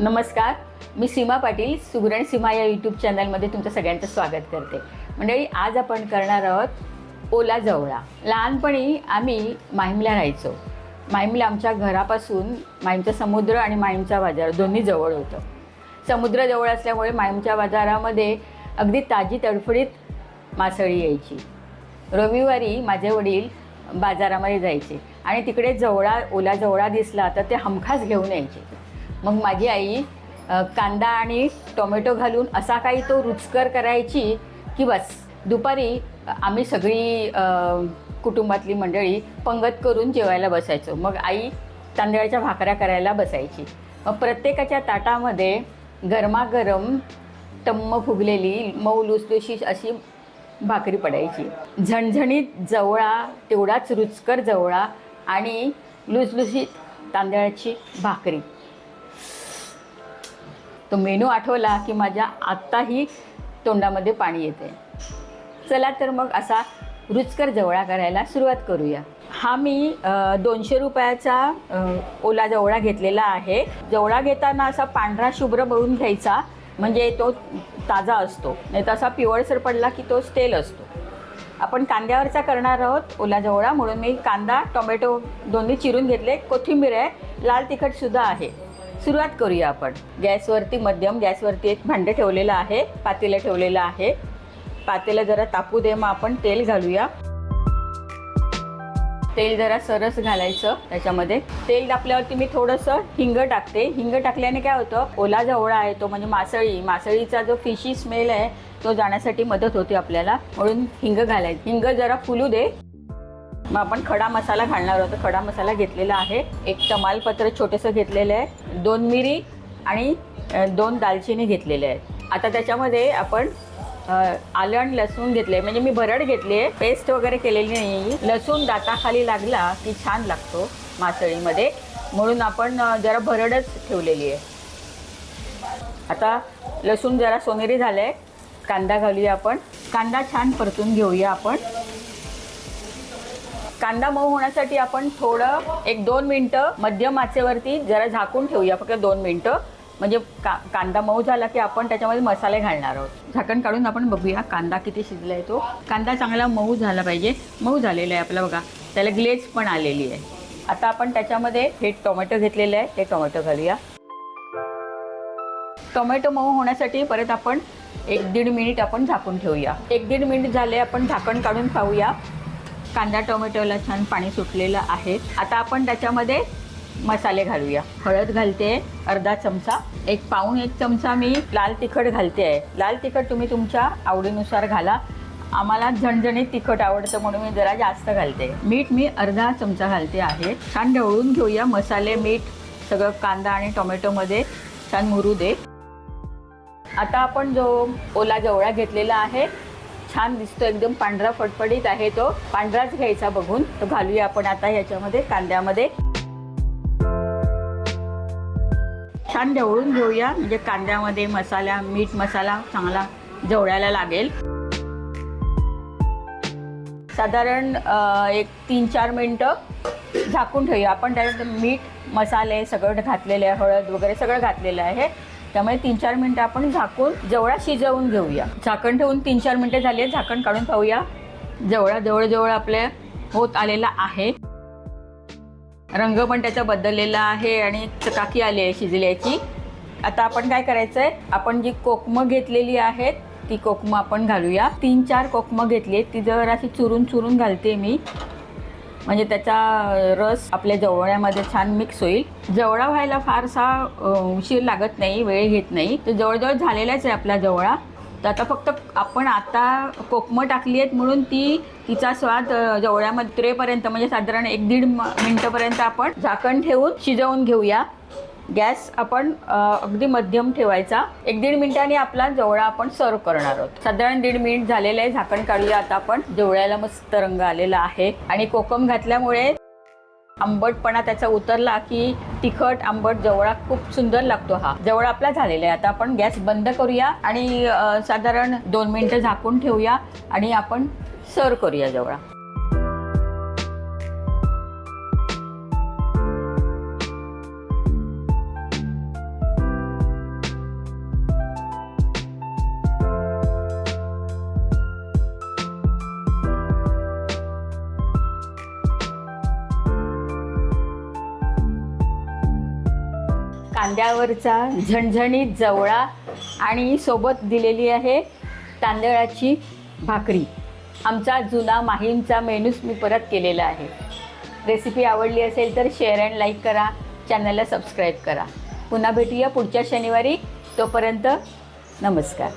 नमस्कार. मी सीमा पाटील सुगरण सीमा या यूट्यूब चॅनलमध्ये तुमचं सगळ्यांचं स्वागत करते. मंडळी आज आपण करणार आहोत ओला जवळा. लहानपणी आम्ही माहीमला राहायचो. माहीमला आमच्या घरापासून माहीमचा समुद्र आणि माहीमचा बाजार दोन्ही जवळ होतं. समुद्र जवळ असल्यामुळे माहीमच्या बाजारामध्ये अगदी ताजी तडफडीत मासळी यायची. रविवारी माझे वडील बाजारामध्ये जायचे आणि तिकडे जवळा ओला जवळा दिसला तर ते हमखास घेऊन यायचे. मग माझी आई कांदा आणि टोमॅटो घालून असा काही तो रुचकर करायची की बस दुपारी आम्ही सगळी कुटुंबातली मंडळी पंगत करून जेवायला बसायचो. मग आई तांदळाच्या भाकऱ्या करायला बसायची. मग प्रत्येकाच्या ताटामध्ये गरमागरम टम्म फुगलेली मऊ लुसलुशी अशी भाकरी पडायची. झणझणीत जवळा तेवढाच रुचकर जवळा आणि लुसलुशीत तांदळाची भाकरी. तो मेनू आठवला की माझ्या आत्ताही तोंडामध्ये पाणी येते. चला तर मग असा रुचकर जवळा करायला सुरुवात करूया. हा मी दोनशे रुपयाचा ओला जवळा घेतलेला आहे. जवळा घेताना असा पांढरा शुभ्र भरून घ्यायचा म्हणजे तो ताजा असतो. नाही तर असा पिवळसर पडला की तो स्टेल असतो. आपण कांद्यावरचा करणार आहोत ओला जवळा म्हणून मी कांदा टोमॅटो दोन्ही चिरून घेतले. कोथिंबीर आहे लाल तिखटसुद्धा आहे. सुरुवात करूया आपण. गॅसवरती मध्यम गॅसवरती एक भांडं ठेवलेलं आहे पातेलं ठेवलेलं आहे. पातेलं जरा तापू दे मग आपण तेल घालूया. तेल जरा सरस घालायचं त्याच्यामध्ये. तेल टाकल्यावरती मी थोडंसं हिंग टाकते. हिंग टाकल्याने काय होतं ओला जवळा आहे तो म्हणजे मासळी. मासळीचा जो फिशी स्मेल आहे तो जाण्यासाठी मदत होते आपल्याला. म्हणून हिंग घालायचं हिंग जरा फुलू दे. मग आपण खडा मसाला घालणार आहोत. खडा मसाला घेतलेला आहे. एक तमालपत्र छोटंसं घेतलेलं आहे. दोन मिरी आणि दोन दालचिनी घेतलेले आहेत. आता त्याच्यामध्ये आपण आलं आणि लसूण घेतले म्हणजे मी भरड घेतली आहे. पेस्ट वगैरे केलेली नाही लसूण दाताखाली लागला की छान लागतो मासळीमध्ये. म्हणून आपण जरा भरडच ठेवलेली आहे. आता लसूण जरा सोनेरी झालं आहे कांदा घालूया आपण. कांदा छान परतून घेऊया आपण. कांदा मऊ होण्यासाठी आपण थोडं एक दोन मिनटं मध्यम आचेवरती जरा झाकून ठेवूया फक्त दोन मिनटं. म्हणजे का कांदा मऊ झाला की आपण त्याच्यामध्ये मसाले घालणार आहोत. झाकण काढून आपण बघूया कांदा किती शिजला आहे तो. कांदा चांगला मऊ झाला पाहिजे. मऊ झालेला आहे आपला बघा. त्याला ग्लेज पण आलेली आहे. आता आपण त्याच्यामध्ये हे टोमॅटो घेतलेलं आहे. ते टोमॅटो घालूया. टोमॅटो मऊ होण्यासाठी परत आपण एक दीड मिनिट आपण झाकून ठेवूया. एक दीड मिनिट झाले आपण झाकण काढून पाहूया कांदा टोमॅटोला छान पाणी सुटलेलं आहे. आता आपण त्याच्यामध्ये मसाले घालूया. हळद घालते अर्धा चमचा. एक पाऊण एक चमचा मी लाल तिखट घालते आहे. लाल तिखट तुम्ही तुमच्या आवडीनुसार घाला. आम्हाला झणझणीत तिखट आवडतं म्हणून मी जरा जास्त घालते. मीठ मी अर्धा चमचा घालते आहे. छान ढवळून घेऊया. मसाले मीठ सगळं कांदा आणि टोमॅटोमध्ये छान मुरू दे. आता आपण जो ओला जवळा घेतलेला आहे छान दिसतो एकदम पांढरा फटफटीत आहे तो. पांढराच घ्यायचा बघून. तो घालूया आपण आता ह्याच्यामध्ये कांद्यामध्ये. छान ढवळून घेऊया. म्हणजे कांद्यामध्ये मसाला मीठ मसाला चांगला जवळायला लागेल. साधारण एक तीन चार मिनटं झाकून ठेवूया. आपण त्याच्यात मीठ मसाले सगळं घातलेले आहे हळद वगैरे सगळं घातलेलं आहे. त्यामुळे तीन चार मिनटं आपण झाकून जवळा शिजवून घेऊया. झाकण ठेवून तीन चार मिनटं झाली झाकण काढून पाहूया. जवळा जवळजवळ आपल्या होत आलेला आहे. रंग पण त्याचा बदललेला आहे आणि चकाकी आली आहे शिजल्याची. आता आपण काय करायचं आहे आपण जी कोकमं घेतलेली आहेत ती कोकमं आपण घालूया. तीन चार कोकमं घेतली आहेत ती जर अशी चुरून चुरून घालते मी. म्हणजे त्याचा रस आपल्या जवळ्यामध्ये छान मिक्स होईल. जवळा व्हायला फारसा उशीर लागत नाही वेळ घेत नाही. तर जवळजवळ झालेलाच आहे आपला जवळा तर आता फक्त आपण आता कोकमं टाकली आहेत म्हणून ती तिचा स्वाद जवळ्यामध्ये त्रेपर्यंत म्हणजे साधारण एक दीड मिनटंपर्यंत आपण झाकण ठेवून शिजवून घेऊया. गॅस आपण अगदी मध्यम ठेवायचा. एक दीड मिनिटांनी आपला जवळा आपण सर्व करणार आहोत. साधारण दीड मिनिट झालेलं आहे झाकण काढूया आता आपण. जवळ्याला मस्त रंग आलेला आहे. आणि कोकम घातल्यामुळे आंबटपणा त्याचा उतरला की तिखट आंबट जवळा खूप सुंदर लागतो हा. जवळा आपला झालेला आहे. आता आपण गॅस बंद करूया आणि साधारण दोन मिनटं झाकून ठेवूया आणि आपण सर्व करूया जवळा कांद्यावरचा झणझणीत जवळा आणि सोबत दिलेली आहे तांदळाची भाकरी. आमचा जुना माहीमचा मेनूच मी परत केलेला आहे. रेसिपी आवडली असेल तर शेअर अँड लाईक करा. चॅनलला सबस्क्राईब करा. पुन्हा भेटूया पुढच्या शनिवारी. तोपर्यंत नमस्कार.